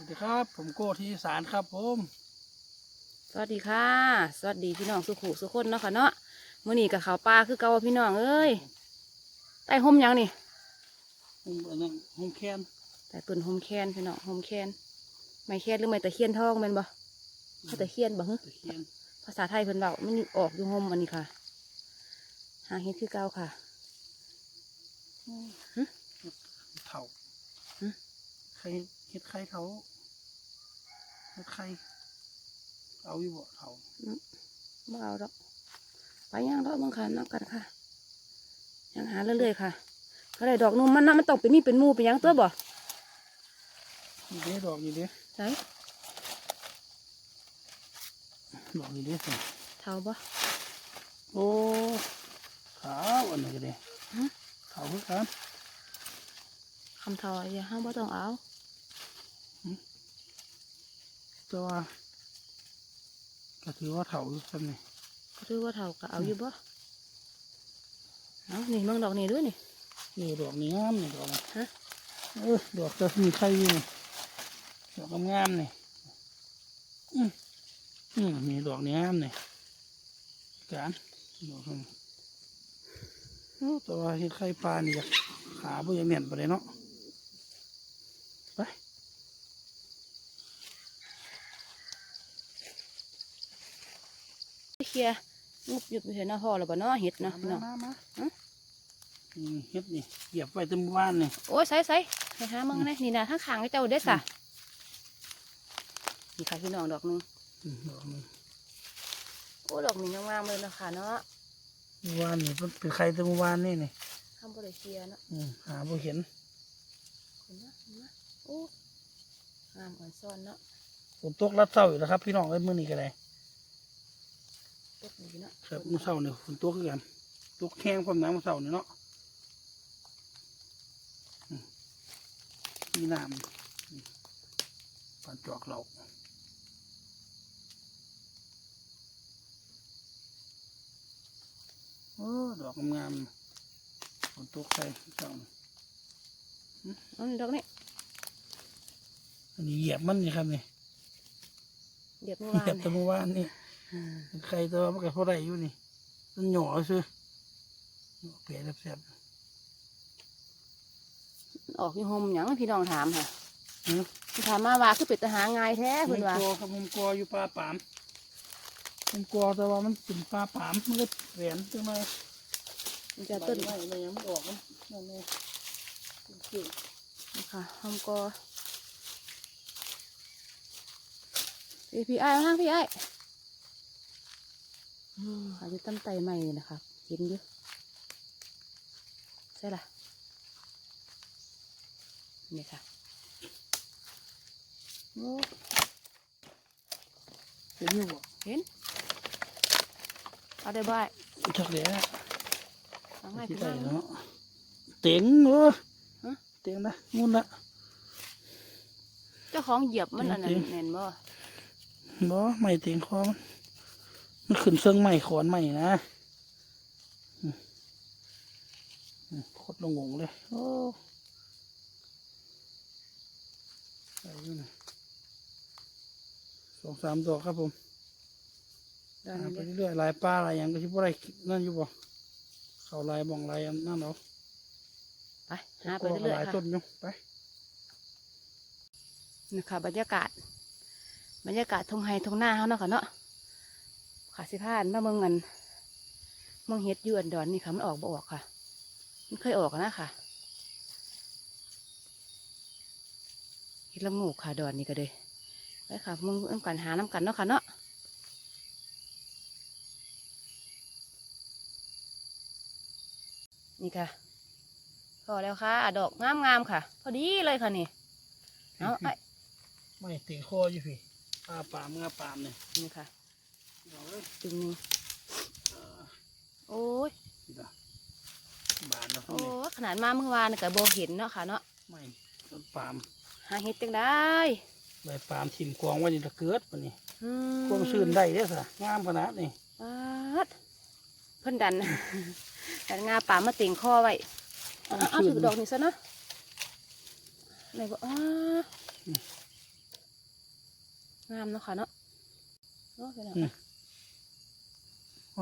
วัสดีครับ ผมโก้ที่สารครับผมสวัสดีค่ะ สวัสดีพี่น้องสุขุสุคนเนาะค่ะเนาะมื้อนี้กับข้าวปลาคือเก่าพี่น้องเอ้ยใต้ห่มหยังนี่ผมอันนั้นผมแคนใต้ต้นห่มแคนพี่น้องห่มแคนไม่แคนหรือไม่ตะเคียนทองแม่นบ่เขาตะเคียนบ่ฮึตะเคียนภาษาไทยเพิ่นเว้ามันออกอยู่ห่มอันนี้ค่ะ หาเฮ็ดคือเก่าค่ะเถาหึใครเฮ็ดใครเขา เฮ็ดใคร เอาอยู่บ่เถาบ่เอาดอก ไปย่างดอกเบิ่งค่ะนับกันค่ะยังหาเรื่อยๆค่ะก็ได้ดอกนุ่มมันนะมันต้องเป็นมีเป็นหมูเป็นหยังตัวบ่นี่เด้ดอกนี่เด้ใช่ดอกนี่เด้สิเท่าบ่โอ้ขาวอันนี้ก็เด้ฮะขาวคือกันคำเท่าอย่าห้ามบ่ต้องเอา แต่ว่าก็ถือว่าเถาอยู่ซ้ำนี่ก็ถือว่าเท่าก็เอาอยู่บ่เอานี่เบิ่งดอกนี่ด้วยนี่ นี่ดอกนี้งามนี่ดอกนี่ฮะ เออดอกจะมีใครอยู่นี่ดอกงามๆนี่อืมอืมมีดอกนี้งามนี่การดอกนี้โอ้แต่ว่าเห็ดไข่ปลานี่อยากขาบ่อยังเนียนไปเลยเนาะ เคลียร์งุบหยุดไปเห็นหน้าพ่อแล้วบ่เนาะเห็ดเนาะพี่น้มาองมามาฮะนี่เฮ็ดนี่เหยียบไว้เต็มบ้านนี่โอ้ยใส่ใส่ไปหามึงนะนี่นะทั้งขางให้เจ้าเด้อสะนี่ค่ะพี่น้องดอกหนึงอืมดอกนี้โอ้ดอกนี้งามๆเลยเนาะค่ะเนาะเมื่อวานนี่มันเป็นไข่เต็มบ้านนี่นี่ทำบ่ได้เคลียร์เนาะอืมหาบ่เห็นคุณนะคุณนะโอ้งามอ่อนซ่อนเนาะฝนตกรัดเศร้าอยู่แล้วครับ พี่น้องเอ้ยมื้อนี้ก็ได้ ตกนี่เนาะครับมื้อเช้านี่ฝนตกคือกันตกแห้งพร้อมน้ำมื้อเช้านี่เนาะอืมมีน้ำอืมปานจอกเราโอ้ดอกงามๆฝนตกใส่เจ้านี่อันนี้ดอกนี้อันนี้เหยียบมันนี่ครับนี่เดี๋ยวเมื่อเหวายียนบแตะเมื่อวานนี่ อืมเป็นใครตัวมันก็พอได้อยู่นี่ มันหย่อซื้อหย่อเปียแซ่บออกอยู่ห่มหยังพี่น้องถามค่ะๆอืมถามมาว่าคือเป็ดตาหาง่ายแท้ผเพิ่นมว่ากลัวครับผมกลัวอยู่ปลาปามผมกลัวแต่ว่ามันเป็นปลาปามมันก็แหวนจังเลยมันจะต้นใบไม้อะไรยังไม่ออกมันนั่นเลยจริงนะคะห้องก็พี่พี่ไอ้ายมาทางพี่ไอ้ายอืมอาจจะตั้มไตใหม่นี่นะคะเห็นอยู่ใช่ล่ะนี่ค่ะโอ้ๆเห็นอยู่บ่เห็นเอาได้บ่ายชักเหลียทางไหนที่พี่ได้น้องเนาะเต็งเออฮะเต็งนะงุ่นละเจ้าของเหยียบมันอันนั้นจริงๆแน่นบ่บ่ไม่เต็งคอมัน มันขึ้นเชิงใหม่ขอนใหม่นะอืมอืมโคตรลงงงเลย โอ้ไปอยู่นะสองสามดอกครับผมด้านหานี้ไปเด้อเรื่อยๆลายปลาลายหยังก็ชิบอะไรนั่นอยู่บ่เขาลายบ่องลายอันนั่นเอาไปหาไปก็เรื่อยลายๆค่ะต้นอยู่ไปนี่ค่ะบรรยากาศ บรรยากาศทงไฮทงหน้าเขาเนาะค่ะเนาะ ขาสิพานมาเมืองเงินเมืองเฮ็ดอยวนดอนนี่ค่ะมันออกบ่ออกค่ะ มันเคยออกนะค่ะเฮ็ดละงูกค่ะดอนนี่ก็เลยไปค่ะมึงน้ำกันหาน้ำกันเนาะค่ะเนาะนี่ค่ะพอแล้วค่ะดอกงามๆค่ะ พอดีเลยค่ะนี่เอาไอ้ไม่ตีคออยู่พี่ปลาปามงาปามเนี่ยนี่ค่ะเอาเลย จุงหนึงโอ้ยนี่ล่ะบานแล้วโอ้นี่ขนาดมาเมื่อวานนี่ก็บ่เห็นเนาะค่ะเนาะไม่ต้นปามหาเห็ดจังได้ใบปามทิ่มกองไว้นี่ละเกิดปะนี่อืความชื่นได้เด้อสะงามขนาดนี่ปาดเพิ่นดันดันงาป่ามาติ่งคอไว้เอาเอาเอาถือดอกนี่ซะเนาะไหนบอกอ้าามเนาะค่ะเนาะเนาะพี่น้องอืม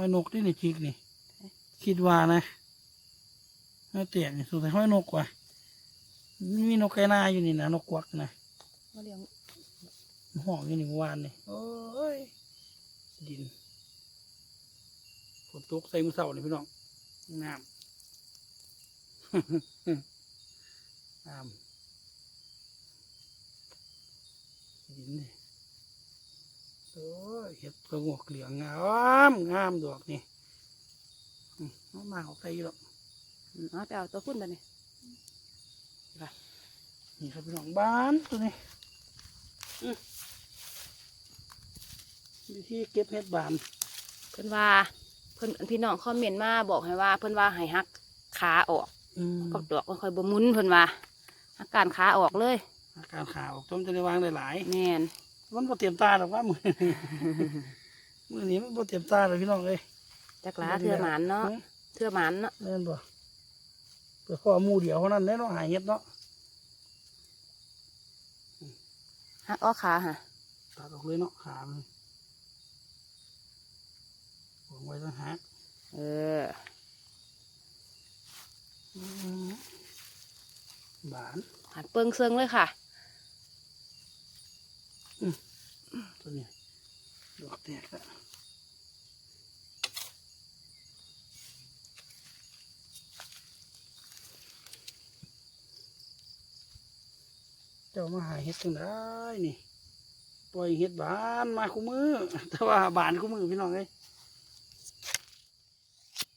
ห้อยนกที่นี่จิกนี่เอ๊ะคิดว่านะห้อยเตียกนี่สุดท้ายห้อยนกว่ะนี่มีนกไก่นาอยู่นี่นะนกกวักนะมาเลี้ยงห้องอยู่นี่เมื่อวานนี่โอ้ยดินฝนตกใส่มือเสาเลยพี่น้องงามงามดินนี่ โอ้ยเห็ดกระงอกเหลืองงามงามดอกนี่อืมเอามาเอาไปหรอกอืมเอาไปเอาตัวพุ่นไปนี่นี่ครับพี่น้องบ้านตัวนี้อืมวิธีเก็บเห็ดบานเพิ่นว่า เพิ่นพี่น้องคอมเมนต์มาบอกให้ว่า เพิ่นว่าให้หักขาออกอืมกับดอกมันค่อยบ่หมุนเพิ่นว่าหักการขาออกเลย อาการขาวต้มจะได้วางได้หลายแม่น มันบ่เตรียมตาหรอกว่ามือมือนี้มันบ่เตรียมตาเลยพี่น้องเลยจักหลาเทื่อหมานเนาะเทื่อหมานเนาะเล่นบ่เพื่อพ่อหมูเดียวเท่านั้นแน่เนาะหายเห็ดเนาะหักอ้อขาฮะตัดออกเลยเนาะขามันวางไว้ตั้งหากเอออืมบานหัดเปิงเซิงเลยค่ะ ตัวนี้ดอกแตกแล้วเจ้ามาหาเห็ดจังได้นี่ปล่อยเห็ดบานมาคู่มือ แต่ว่าบานคู่มือพี่น้องเอ้ย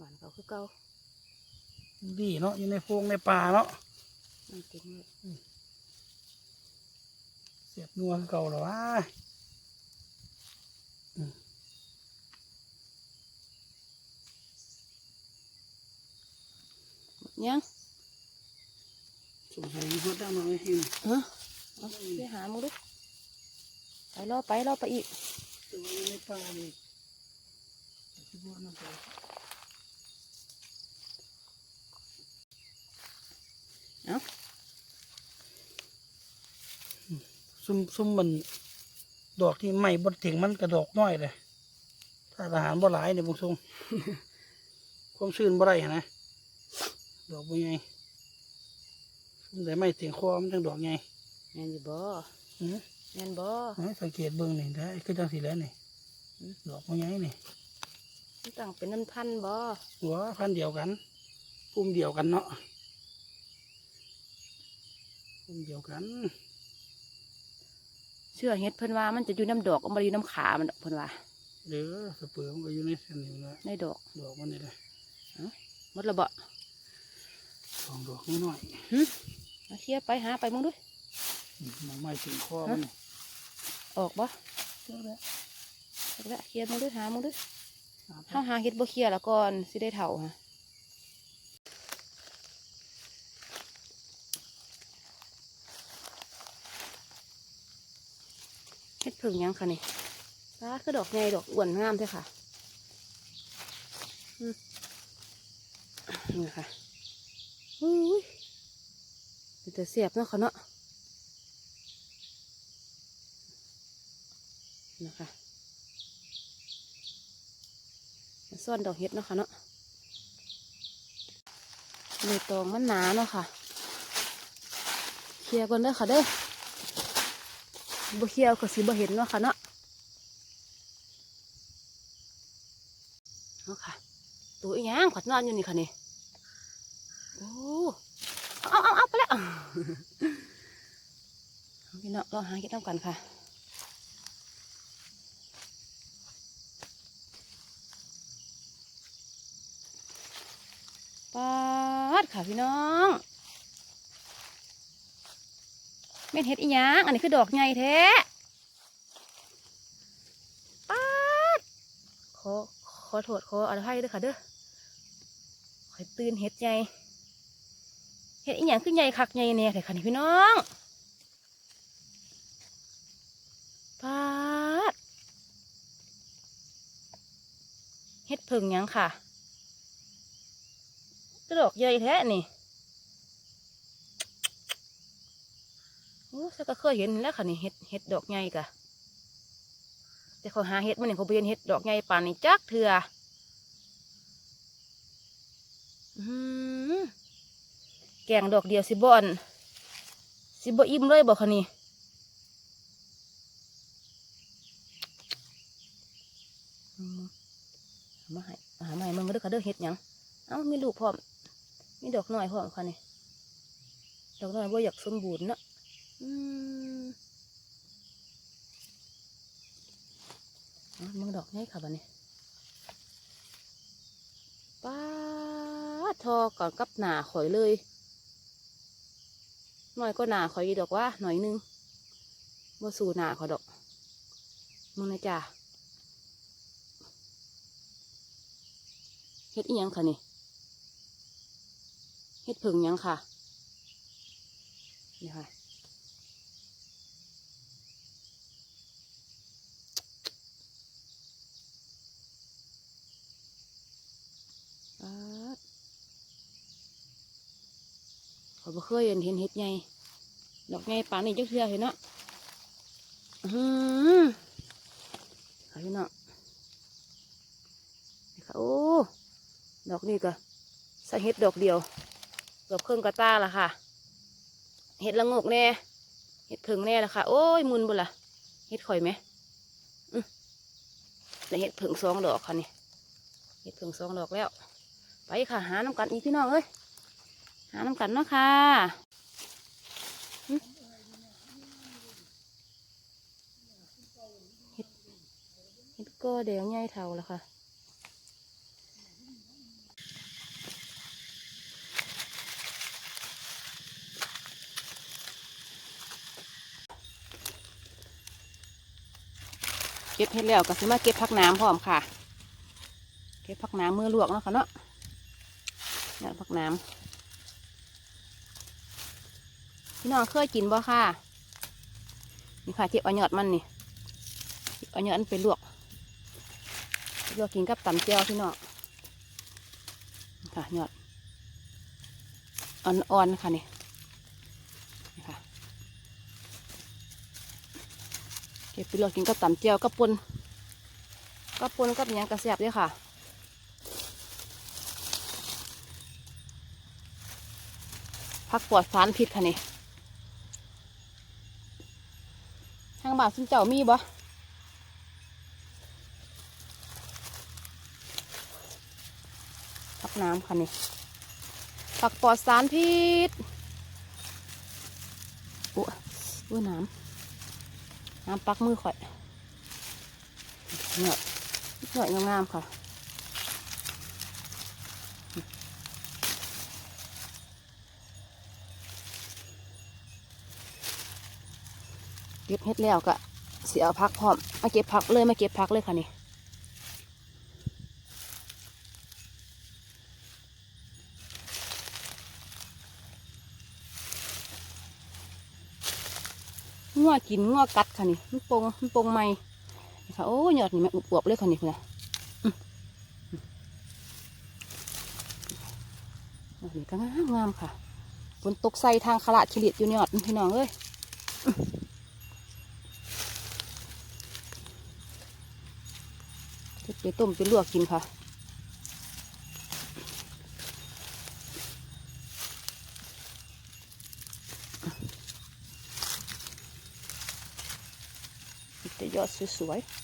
บ้านเขาคือเก่าดีเนาะอยู่ในโพรงในป่าเนาะมันเต็มเลย เสียบนัวคือเก่าหรอวะยังสงสัยมีเพื่อนดังหน่อยเห็นเออเอาไปหามึงดูไปรอไปรอไปอีกตัวอยู่ในป่านี่คิดว่าน่าจะ ซุ่มซุ่มมันดอกที่ไม่บดถึงมันกระดอกน้อยเลยถ้าทหารบ่หลายเนี่ยบางทรงความชื้นบ่ได้หั้นนะดอกบ่ใหญ่ซุ่มแต่ไม่ถึงคอมันจังดอกใหญ่แม่นอยู่บ่อือแม่นบ่ให้สังเกตเบิ่งนี่ได้คือจังสีแล้วนี่อืมดอกบ่ใหญ่นี่มันตั้งเป็นน้ำพันธุ์บ่หัวพันธุ์เดียวกันปุ่มเดียวกันเนาะปุ่มเดียวกัน เชื่อเฮ็ดเพิ่นว่ามันจะอยู่น้ำดอกเอามาอยู่น้ำขามันดอกเพิ่นว่าเด้อสเปิร์มนก็อยู่ในเส้นนี้แหละในดอกดอกมันนี่แหละหมดและบ่สองดอกน้อยมาเคลียร์ไปหาไปมึงด้วยๆอืมมองไม่ถึงคอมันนี่ออกบ่เจ้าแล้วออกแล้วเคลียร์มึงด้วยหามึงด้วยหาไปถ้าหาเฮ็ดบ่เคลียร์แล้วก่อนสิได้เท่าฮะ เฮ็ดผึ่งยังคะนี่ฟ้าคือดอกใหญ่ดอกอ้วนงามใช่ค่ะอืมนี่ค่ะอุ้ยจะเสียบเนาะค่ะเนาะนะคะมาซ่อนดอกเห็ดเนาะค่ะเนาะใบตองมันหนาเนาะค่ะ เคลียร์ก่อนเด้อค่ะเด้อ บ่เคลียร์ก็สิบ่เห็นเนาะค่ะเนาะเนาะค่ะ ตัวอีหยังขวัดนอนอยู่นี่ค่ะนี่โอ้เอาเอาเอาไปแล้วเอาพี่เนาะเราหาเก็ดน้ำกันค่ะปาดค่ะพี่น้อง แม่เห็ดอีหยังอันนี้คือดอกใหญ่แท้ปาดขอขอโทษขออภัยด้วยค่ะเด้อขอยตื่นเห็ดใหญ่เห็ดอีหยังคือใหญ่คักใหญ่เนี่ยแต่ค่ะนี่พี่น้องปาดเห็ดผึ่งยังค่ะกระดอกใหญ่แท้นี่ โอ้ฉันก็เคยเห็นแล้วค่ะนี่เห็ดเห็ดดอกใหญ่กะแต่เขาหาเห็ดมันนี่เขาไปเห็นเห็ดดอกใหญ่ป่านนี้จักเถื่อหือแกงดอกเดียวสิบอนสิบอิ่มเลยบอกคะนี่มามาให้หามาให้มึงก็เด้อค่ะเด้อเห็ดยังเอ้ามีลูกพร้อมมีดอกหน้อยพร้อมค่ะนี่ดอกหน้อยว่าอยากสมบูรณ์เนาะ มมึงดอกไงค่ะบัดนี้ป้าทอก่อนกับหนาข่อยเลยหน่อยก็หนาข่อยดอกว่าหน่อยนึงว่าสู่หนาข่อยดอก มึงนะจ้าเฮ็ดอีหยังค่ะนี่เฮ็ดผึ่งยังค่ะนี่ค่ะ ข้อยบ่เคยเห็นเห็นเห็ดใหญ่ดอกใหญ่ปานนี้จักเทื่อเห็นเนาะอือหือเอาพี่เนาะนี่ค่ะโอ้ดอกนี้ก็ใส่เห็ดดอกเดียวเกือบครึ่งกระตาละค่ะ เห็ดละงกแน่ เห็ดผึ่งแน่ละค่ะ โอ้ยมุนบุละเห็ดข่อยไหมอือแต่เห็ดผึ่งสองดอกค่ะนี่เห็ดผึ่งสองดอกแล้ว ไปค่ะหาน้ำกันอีกพี่น้องเอ้ย หาน้ำกันเนาะค่ะเห็ดเดก็แดงใหญ่เท่าละค่ะเก็บเห็ดแล้วก็สิมาเก็บผักน้ำพร้อมค่ะ เก็บผักน้ำเมื่อลวกเนาะค่ะเนาะเนี่ยผักน้ำ พี่น้องเคยกินบ่ค่ะ นี่ค่ะที่เอายอดมันนี่เอายอดมันไปลวกลวกกินกับตำเจียวพี่น้องค่ะยอดอ่อนๆค่ะนี่นี่ค่ะเก็บไปลวกกินกับตำเจียวกับปนกับปนกับยังกระแสบด้วยค่ะพักปลอดสารพิษค่ะนี่ทางบาทซุนเจ้ามีบ่พักน้ำค่ะนี่ผักปลอดสารพิษอุ้ยอุ้ยน้ำน้ำปักมือข่อยเหนื่อยเหนื่อยงามๆค่ะ เก็บเฮ็ดแล้วก็เสียพักพร้อมมาเก็บพักเลยมาเก็บพักเลยค่ะนี่งัวกินงัวกัดค่ะนี่มันโปงมันโปงใหม่ค่ะโอ้ยอดนี่มันอวบๆเลยค่ะนี่คุณนะอื้ออื้อนี่ก็งามงามค่ะฝนตกใส่ทางขลาดขีริดอยู่นี่ยอดพี่น้องเอ้ย เดือเก็บไปต้มไปลวกกินค่ะแต่ยอดสวยๆ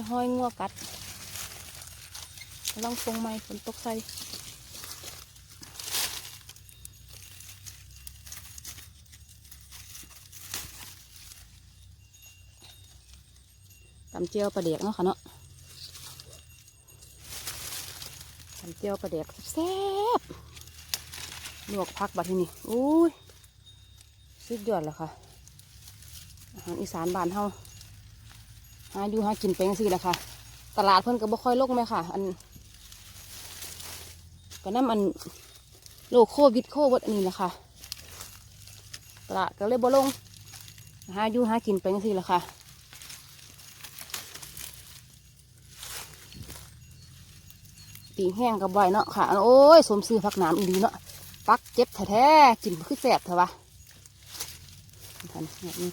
จะห้อยงัวกัดลองฟงไม้ฝนตกใส่ตำเจียวปลาเด็กเนาะค่ะเนาะตำเจียวปลาเด็กแซ่บลวกพักบัดที่นี่อุ้ยสุดยอดแล้วค่ะอาหารอีสานบ้านเฮา หาอยู่หากินเป็นสิแหละค่ะ ตลาดเพิ่นก็บ่ค่อยลงไหมค่ะ อันก็น้ำอันโลโควิดโควิดอันนี้แหละค่ะตลาดก็เลยบ่ลงหาอยู่หากินไปจังซี่แหละค่ะปีแห้งกับใบเนาะค่ะ โอ้ยสมซื้อผักหนามอีหลีเนาะปักเจ็บแท้ๆกินคือแสบเถอะวะทันแบบนี้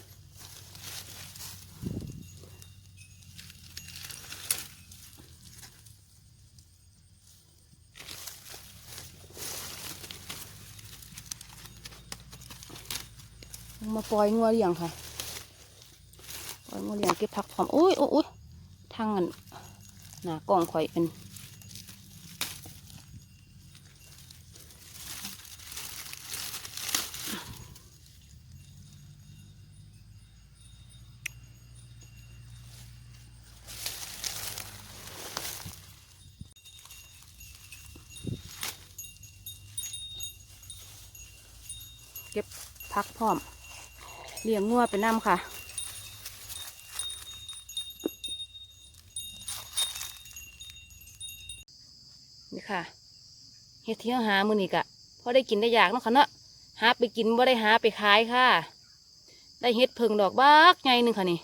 มาปล่อยงัวเลี้ยงค่ะปล่อยงัวเลี้ยงเก็บผักพร้อมโอ้ยโอ้ยโอ้ยทางอันหนากล่องข่อยเป็นเก็บพักพร้อม เลี้ยงงัวไปน้ำค่ะนี่ค่ะเฮ็ดเที่ยวหามือนี่กะพอได้กินได้อยากเนาะค่ะเนาะหาไปกินบ่ได้หาไปขายค่ะ ได้เฮ็ดเพิงดอกบักไงหนึ่งค่ะนี่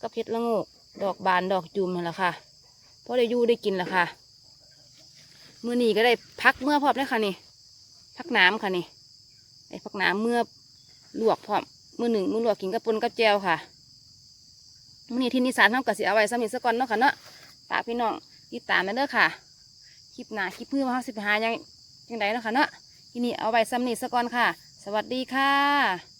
กับเฮ็ดละงกดอกบานดอกจูมนั่นแหละค่ะพอได้ยู่ได้กินและค่ะมือนี่ก็ได้พักเมื่อพร้อมเลยค่ะนี่พักน้ำค่ะนี่ได้พักน้ำเมื่อลวกพร้อม มือหนึ่งมือหลวกกินกระปุนกับแจวค่ะมือนี้ที่นิสานเทำกสิเอาไว้สมิสก่อนเนาะค่ะเนาะฝากพี่น้องติดตามมาเด้อค่ะ คลิปหน้าคลิปเพื่อมาห้าสิบหายังยังไงเนาะค่ะเนาะที่นี่เอาไว้สมิสสก่อนค่ะ สวัสดีค่ะ